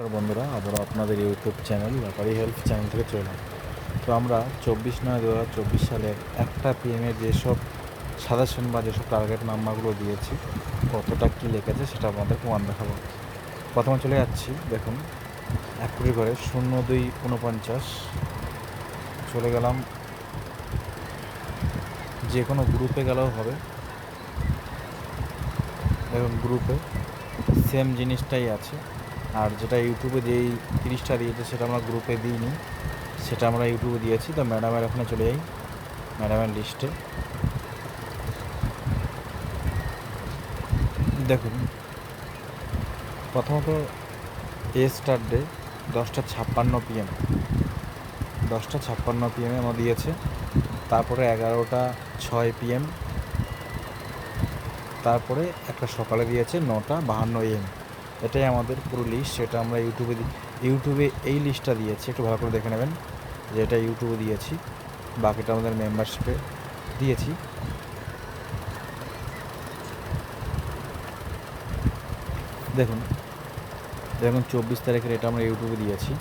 নমস্কার বন্ধুরা, আবারও আপনাদের YouTube channel Bepari help channel থেকে চললাম তো আমরা চব্বিশ নয় দু হাজার চব্বিশ সালের একটা পিএমের যেসব সাজেশন বা যেসব টার্গেট নাম্বারগুলো দিয়েছি, কতটা কী লেগেছে সেটা আপনাদের প্রমাণ দেখাবো। প্রথমে চলে যাচ্ছি, দেখুন, এক কোটি করে শূন্য দুই উনপঞ্চাশ চলে গেলাম যে কোনো গ্রুপে গেলেও হবে। দেখুন গ্রুপে সেম জিনিসটাই আছে। আর যেটা ইউটিউবে যেই তিরিশটা দিয়েছে সেটা আমরা গ্রুপে দিইনি, সেটা আমরা ইউটিউবে দিয়েছি। তো ম্যাডামের ওখানে চলে যাই, ম্যাডামের লিস্টে। দেখুন, প্রথমত এ স্টার ডে, দশটা ছাপ্পান্ন পিএম দশটা ছাপ্পান্ন পিএমে আমার দিয়েছে। তারপরে এগারোটা ছয় পিএম তারপরে একটা সকালে দিয়েছে, নটা বাহান্ন এম এটাই আমাদের পুরো লিস্ট সেটা আমরা ইউটিউবে ইউটিউবে এই লিস্টটা দিয়েছি, একটু ভালো করে দেখে নেবেন, যে এটা ইউটিউবে দিয়েছি, বাকিটা আমাদের মেম্বারশিপে দিয়েছি। দেখুন দেখুন চব্বিশ তারিখের এটা আমরা ইউটিউবে দিয়েছি,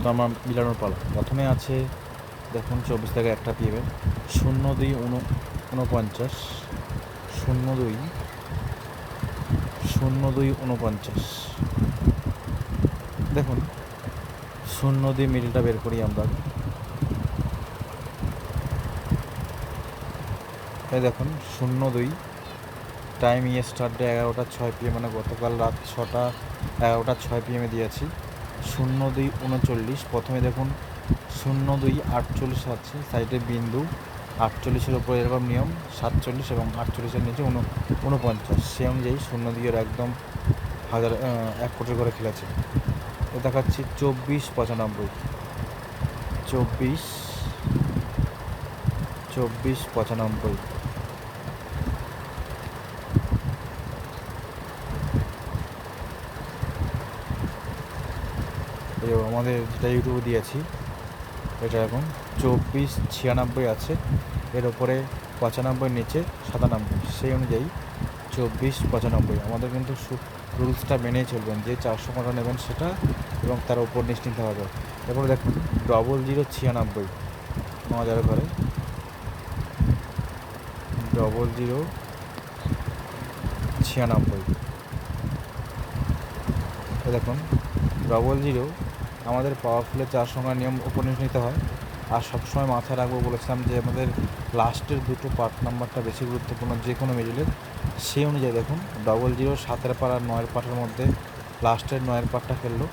তো আমরা মিলানোর পালা। প্রথমে আছে, দেখুন চব্বিশ তারিখে একটা পিএমে শূন্য দুই উন, উনপঞ্চাশ, শূন্য দুই শূন্য দুই উনপঞ্চাশ। দেখুন, শূন্য দুই মিলটা বের করি আমরা। এই দেখুন, শূন্য দুই। টাইম ইয়ে স্টার্ট ডে এগারোটা ছয় পিএম মানে গতকাল রাত ছটা, এগারোটা ছয় পিএমে দিয়েছি। শূন্য দুই উনচল্লিশ, প্রথমে দেখুন, শূন্য দুই আটচল্লিশ আছে সাইডে বিন্দু, আটচল্লিশের উপরে এরকম নিয়ম, সাতচল্লিশ এবং আটচল্লিশের নিচে উন, উনপঞ্চাশ। সে অনুযায়ী শূন্য দুইয়ের একদম হাজার এক কোটি করে খেলেছে। দেখাচ্ছি চব্বিশ পঁচানব্বই। চব্বিশ চব্বিশ পঁচানব্বই। আমাদের যেটা ইউটিউবে দিয়েছি, এটা এখন চব্বিশ ছিয়ানব্বই আছে, এর ওপরে পঁচানব্বই নিচে সাতানব্বই, সেই অনুযায়ী চব্বিশ পঁচানব্বই। আমাদের কিন্তু রুলসটা মেনে চলবেন, যে চারশো টাকা নেবেন সেটা এবং তার উপর নিচ নিতে হবে। এরপরে দেখুন ডবল জিরো ছিয়ানব্বই ন হাজার ঘরে। ডবল জিরো ছিয়ানব্বই। দেখুন ডবল জিরো আমাদের পাওয়ারফুলের চার সংখ্যার নিয়ম উপনিষ নিতে হয়। আর সবসময় মাথায় রাখব বলেছিলাম যে আমাদের লাস্টের দুটো পার্ট নাম্বারটা বেশি গুরুত্বপূর্ণ যে কোনো মিডিলের সেই অনুযায়ী দেখুন ডবল জিরো সাতের আর নয়ের পার্টের মধ্যে লাস্টের নয়ের পার্টটা খেললো,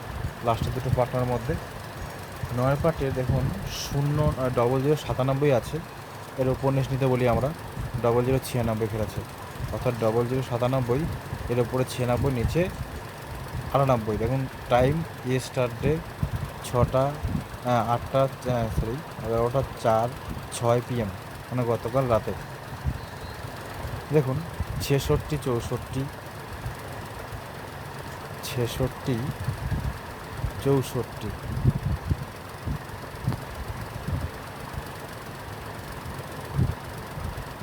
লাস্টের দুটো পার্টনার মধ্যে। নয়ের পার্টে দেখুন, শূন্য ডবল জিরো সাতানব্বই আছে, এর উপন্যাস নিতে বলি আমরা ডবল জিরো ছিয়ানব্বই খেলেছে, অর্থাৎ ডবল জিরো সাতানব্বই, এর উপরে ছিয়ানব্বই, নিচে আটানব্বই। দেখুন টাইম এ স্টার ডে ছটা আটটা সরি এগারোটা চার, ছয় পিএম মানে গতকাল রাতে। দেখুন, ছেষট্টি, চৌষট্টি ছেষট্টি, চৌষট্টি।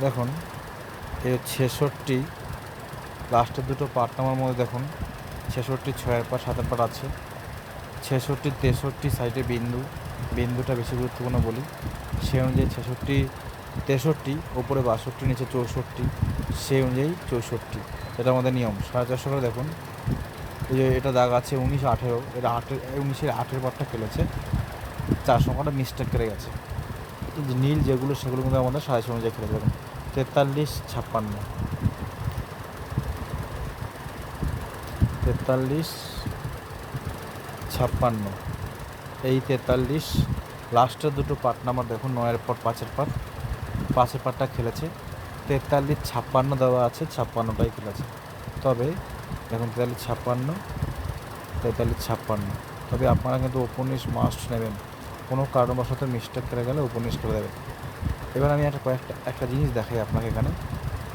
দেখুন, এই ছেষট্টি, লাস্টের দুটো পার্ট নাম্বার মধ্যে দেখুন, ছেষট্টি ছয়ের পার সাতের পার আছে। ছেষট্টি, তেষট্টি সাইডে বিন্দু, বিন্দুটা বেশি গুরুত্বপূর্ণ বলি। সেই অনুযায়ী ছেষট্টি, তেষট্টি, ওপরে বাষট্টি, নিচে চৌষট্টি সেই অনুযায়ী চৌষট্টি। এটা আমাদের নিয়ম, সাড়ে চারশো করে দেখুন। এই যে এটা দাগ আছে উনিশ আঠেরো এটা আটের উনিশের আঠের পারটা খেলেছে চার সংখ্যাটা মিস্টেক করে গেছে। নীল যেগুলো, সেগুলো কিন্তু আমাদের সাড়ে ছয় অনুযায়ী খেলেছে দেখুন। তেতাল্লিশ, ছাপ্পান্ন। তেতাল্লিশ ছাপ্পান্ন। এই তেতাল্লিশ লাস্টের দুটো পার্ট, নাম্বার দেখুন নয়ের পর, পাঁচের পার্ট। পাঁচের পার্টটা খেলেছে। তেতাল্লিশ, ছাপ্পান্ন দেওয়া আছে, ছাপ্পান্নটাই খেলেছে। তবে, দেখুন, তেতাল্লিশ, ছাপ্পান্ন তেতাল্লিশ, ছাপ্পান্ন। তবে আপনারা কিন্তু উপন্যাস মাস্ট নেবেন। কোনো কারণবশত মিস্টেক করে গেলে উপন্যাস করে দেবেন। এবার আমি একটা কয়েকটা, একটা জিনিস দেখাই আপনাকে এখানে।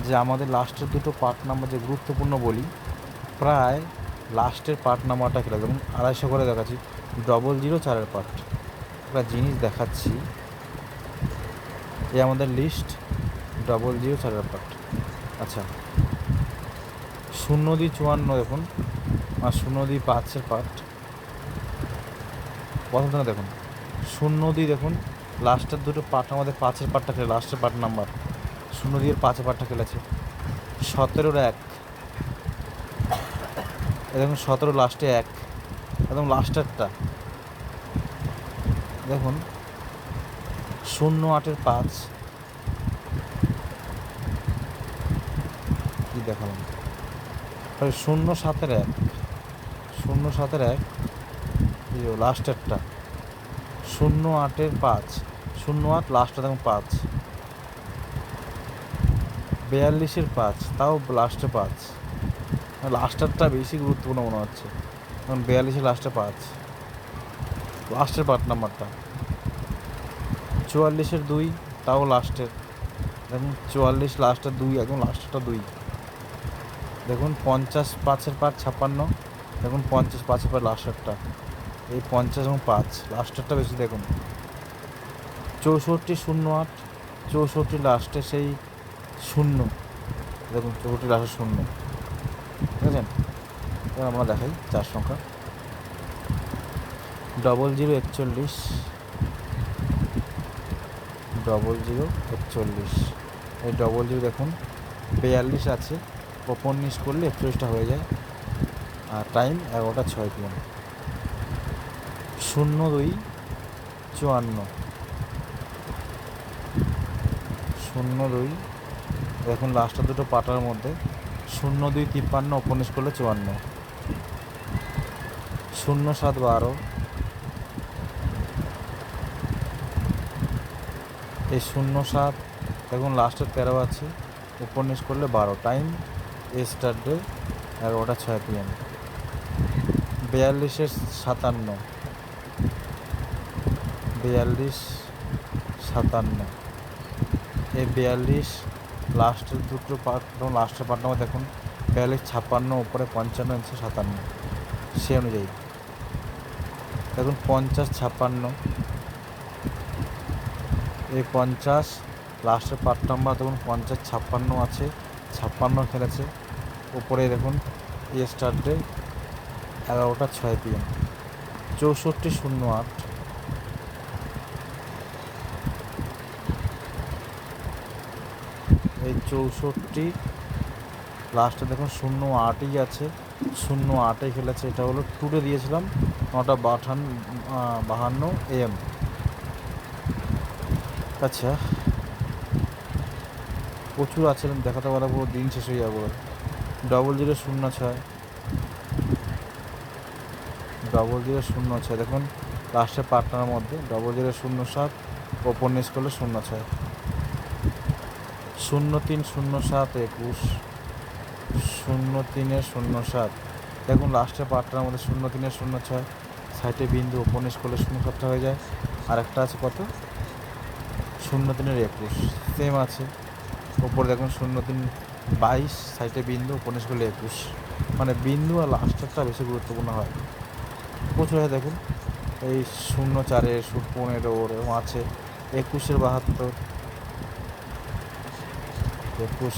যে আমাদের লাস্টের দুটো পার্ট, নাম্বার যে গুরুত্বপূর্ণ বলি, প্রায় লাস্টের পার্ট নাম্বারটা খেলে যেমন আড়াইশো করে দেখাচ্ছি ডবল জিরো চারের পার্ট। একটা জিনিস দেখাচ্ছি, এই আমাদের লিস্ট ডবল জিরো চারের পার্ট। আচ্ছা শূন্য দুই চুয়ান্ন দেখুন, আর শূন্য দুই পাঁচের পার্ট। প্রথমটা দেখুন, শূন্য দিয়ে দেখুন, লাস্টের দুটো পার্ট আমাদের পাঁচের পার্টটা খেলে, লাস্টের পার্ট নাম্বার। শূন্য দিয়ে পাঁচের পার্টটা খেলেছে। সতেরোর এক। দেখুন সতেরো লাস্টে এক, একদম লাস্টেরটা। দেখুন, শূন্য আটের পাঁচ। কি দেখালাম? শূন্য সাতের এক, শূন্য সাতের এক লাস্টেরটা। শূন্য আটের পাঁচ, শূন্য আট, লাস্টটা দেখুন পাঁচ। বিয়াল্লিশের পাঁচ, তাও লাস্টে পাঁচ। লাস্টারটা বেশি গুরুত্বপূর্ণ মনে হচ্ছে। কারণ বিয়াল্লিশের লাস্টে পাঁচ লাস্টের পার্ট নাম্বারটা। চুয়াল্লিশের দুই, তাও লাস্টের দেখুন, চুয়াল্লিশ লাস্টের দুই, একদম লাস্টেরটা দুই। দেখুন, পঞ্চাশ পাঁচের পাঁচ ছাপ্পান্ন। দেখুন, পঞ্চাশ পাঁচের পাঁচ লাস্টেরটা এই পঞ্চাশ এবং পাঁচ লাস্টেরটা বেশি দেখুন। চৌষট্টি শূন্য আট, চৌষট্টি লাস্টে সেই শূন্য। দেখুন, চৌষট্টি লাস্টে শূন্য। বুঝেছেন এবার আমরা দেখাই চার সংখ্যা। ডবল জিরো একচল্লিশ ডবল জিরো একচল্লিশ। এই ডবল জিরো দেখুন, বিয়াল্লিশ আছে নিচ করলে একচল্লিশটা হয়ে যায়। আর টাইম এগারোটা ছয় পিএম শূন্য দুই চুয়ান্ন। শূন্য দুই, দেখুন লাস্টের দুটো পাটার মধ্যে। শূন্য দুই তিপ্পান্ন নিচ করলে চুয়ান্ন। শূন্য সাত বারো। এই শূন্য সাত, দেখুন লাস্টের তেরো আছে নিচ করলে বারো। টাইম স্টার ডে এগারোটা ছয় পিএম বিয়াল্লিশের সাতান্ন। বিয়াল্লিশ সাতান্ন। এই বিয়াল্লিশ লাস্টের দুটো পার্ট এবং লাস্টের পার্ট নাম্বার দেখুন। বিয়াল্লিশ, ছাপ্পান্ন, উপরে পঞ্চান্ন ইঞ্চি সাতান্ন। সে অনুযায়ী। দেখুন, পঞ্চাশ, ছাপ্পান্ন। এই পঞ্চাশ লাস্টের পার্ট নাম্বার দেখুন, পঞ্চাশ, ছাপ্পান্ন আছে, ছাপ্পান্ন খেলেছে। উপরে দেখুন, এ স্টার ডে এগারোটা, ছয় পিএম চৌষট্টি, শূন্য আট। চৌষট্টি। লাস্টে দেখুন শূন্য আটই আছে। শূন্য আটে খেলেছে, এটা হলো টুডে দিয়েছিলাম নটা বাঠান বাহান্ন এম আচ্ছা। প্রচুর আছে, দেখাতে পারা পুরো দিন শেষ হয়ে যাব। ডবল জিরো শূন্য ছয়। ডবল জিরো শূন্য ছয়, দেখুন লাস্টের পার্টনারের মধ্যে, ডবল জিরো শূন্য সাত ওপর নিচ করলে শূন্য ছয়। শূন্য তিন শূন্য সাত একুশ। শূন্য তিনের শূন্য সাত। দেখুন লাস্টের পার্টনারের মধ্যে শূন্য তিনের শূন্য ছয়। সাইটে বিন্দু নিচ করলে শূন্য সাতটা হয়ে যায়। আর একটা আছে কত? শূন্য তিনের একুশ। সেম আছে। ওপরে দেখুন, শূন্য তিন বাইশ। সাইটে বিন্দু উপনিশ করলে একুশ। মানে বিন্দু আর লাস্টেরটা বেশি গুরুত্বপূর্ণ হয়। প্রচুর হয়, দেখুন। এই শূন্য চারের পনেরো এরকম আছে। একুশের বাহাত্তর। একুশ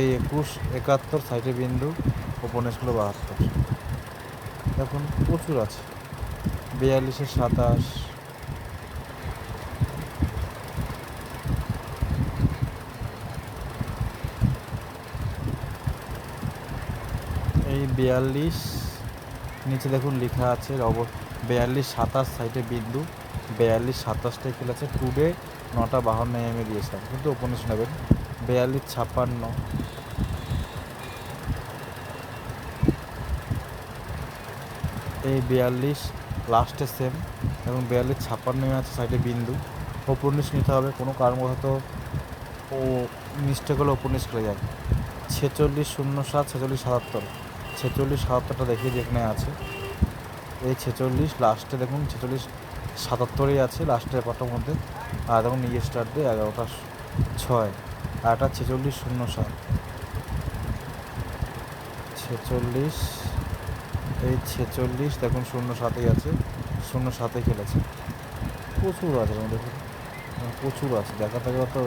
এই একুশ, একাত্তর সাইটে বিন্দু উপনিশ করলে বাহাত্তর। এখন প্রচুর আছে। বিয়াল্লিশে সাতাশ। এই বিয়াল্লিশ, নিচে দেখুন লেখা আছে, অব, বিয়াল্লিশ, সাতাশ সাইডে বিন্দু বিয়াল্লিশ সাতাশটাই খেলেছে টুডে নটা বাহান্ন এম দিয়েছিলাম। কিন্তু উপনিশ নেবেন বিয়াল্লিশ ছাপ্পান্ন। এই বিয়াল্লিশ লাস্টে সেম এবং বিয়াল্লিশ ছাপ্পান্ন আছে সাইডে বিন্দু। উপন্যাস নিতে হবে, কোনো কারণবশত ও মিস্টেক হলে উপন্যাস খেলে যাবে ছেচল্লিশ শূন্য সাত, ছেচল্লিশ সাতাত্তর। ছেচল্লিশ সাতাত্তরটা দেখিয়ে যেখানে আছে। এই ছেচল্লিশ লাস্টে দেখুন, ছেচল্লিশ সাতাত্তরেই আছে, লাস্টের পাটার মধ্যে। আর দেখুন ইয়ে স্টার দিয়ে এগারোটা ছয়, আর একটা ছেচল্লিশ শূন্য সাত। ছেচল্লিশ, এই ছেচল্লিশ, দেখুন, শূন্য সাতেই আছে, শূন্য সাতে খেলেছে। প্রচুর আছে দেখুন প্রচুর আছে। দেখা থাকে তো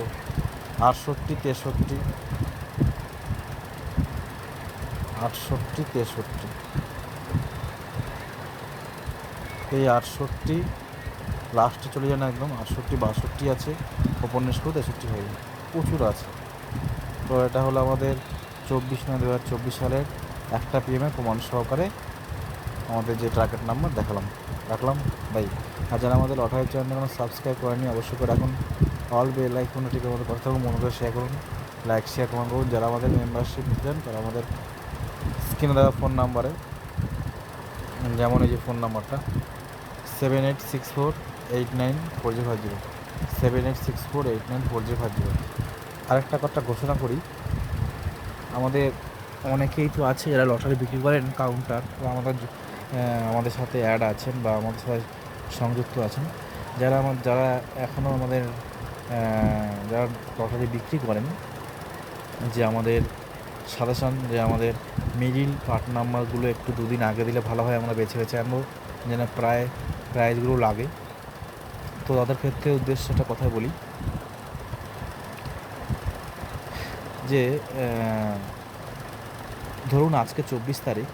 আটষট্টি, তেষট্টি। আটষট্টি, তেষট্টি। এই আটষট্টি লাস্টে চলে যান একদম, আটষট্টি, বাষট্টি আছে করে তেষট্টি হয়ে যায় প্রচুর আছে। তো এটা হলো আমাদের চব্বিশ নয় দু হাজার চব্বিশ সালের একটা পিএমে প্রমাণ সহকারে আমাদের যে ট্র্যাকের নাম্বার দেখালাম। রাখলাম? বাই আর যারা আমাদের লটারি চ্যানেল সাবস্ক্রাইব করেনি অবশ্যই করে রাখুন। অল বেল আইকনে ঠিক আমাদের কথা থাকুন মনে করে শেয়ার করুন লাইক শেয়ার কমেন্ট করুন। যারা আমাদের মেম্বারশিপ নিতে চান, তারা আমাদের স্ক্রিনে দেওয়া ফোন নাম্বারে যেমন এই যে ফোন নাম্বারটা seven eight six four eight nine four zero five zero seven eight six four eight nine four zero five zero আরেকটা কথা ঘোষণা করি, আমাদের অনেকেই তো আছে যারা লটারি বিক্রি করেন কাউন্টার বা আমাদের আমাদের সাথে অ্যাড আছেন বা আমাদের সাথে সংযুক্ত আছেন। যারা আমার যারা এখনও আমাদের যারা লটারি বিক্রি করেন, যে আমাদের সাজেশন, যে আমাদের মিডিল পার্ট নাম্বারগুলো একটু দুদিন আগে দিলে ভালো হয়, আমরা বেছে বেছে আনব, যেন প্রায় প্রাইজগুলো লাগে। তো তাদের ক্ষেত্রে উদ্দেশ্য একটা কথা বলি। যে ধরুন আজকে চব্বিশ তারিখ।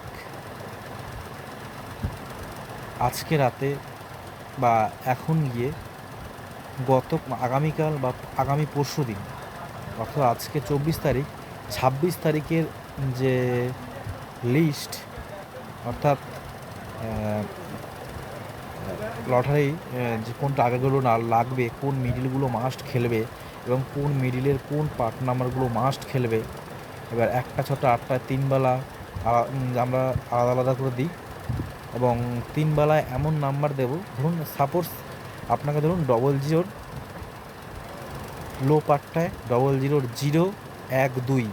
আজকে রাতে বা এখন গিয়ে গত আগামীকাল বা আগামী পরশু দিন, অর্থাৎ আজকে চব্বিশ তারিখ, ছাব্বিশ তারিখের যে লিস্ট অর্থাৎ লটারি যে কোনটা আগেগুলো না লাগবে, কোন মিডিলগুলো মাস্ট খেলবে এবং কোন মিডিলের কোন পার্ট নাম্বারগুলো মাস্ট খেলবে। এবার একটা ছটা, আটটা তিনবেলা আমরা আলাদা আলাদা করে দিই এবং তিন বেলায় এমন নাম্বার দেব, ধরুন সাপোজ আপনাকে ধরুন ডবল জিরোর লো পার্টটায় ডবল জিরোর জিরো এক, দুই,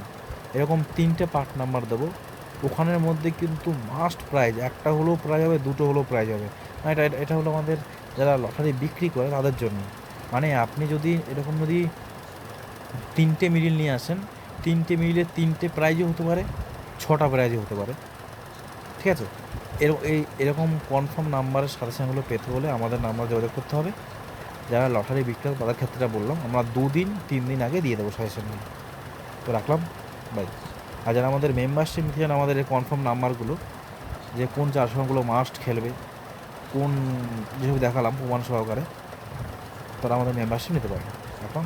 এরকম তিনটে পার্ট নাম্বার দেবো। ওখানের মধ্যে কিন্তু মাস্ট প্রাইজ একটা হলেও প্রাইজ হবে, দুটো হলেও প্রাইজ হবে। এটা, এটা- হলো আমাদের যারা লটারি বিক্রি করে তাদের জন্য। মানে আপনি যদি এরকম যদি তিনটে মিডিল নিয়ে আসেন, তিনটে মিডিলে তিনটে প্রাইজও হতে পারে, ছটা প্রাইজও হতে পারে। ঠিক আছে? এর, এই, এরকম কনফার্ম নাম্বারের সাজেশনগুলো পেতে হলে আমাদের নাম্বার যোগাযোগ করতে হবে। যারা লটারি বিক্রেতা তাদের ক্ষেত্রে বললাম, আমরা দুদিন, তিন দিন আগে দিয়ে দেবো সাজেশনগুলো তো রাখলাম বাই আর যারা আমাদের মেম্বারশিপ নিতে চান, আমাদের এই কনফার্ম নাম্বারগুলো যে কোন চারশোগুলো মাস্ট খেলবে কোন যেসব দেখালাম প্রমাণ সহকারে তারা আমাদের মেম্বারশিপ নিতে পারে রাখলাম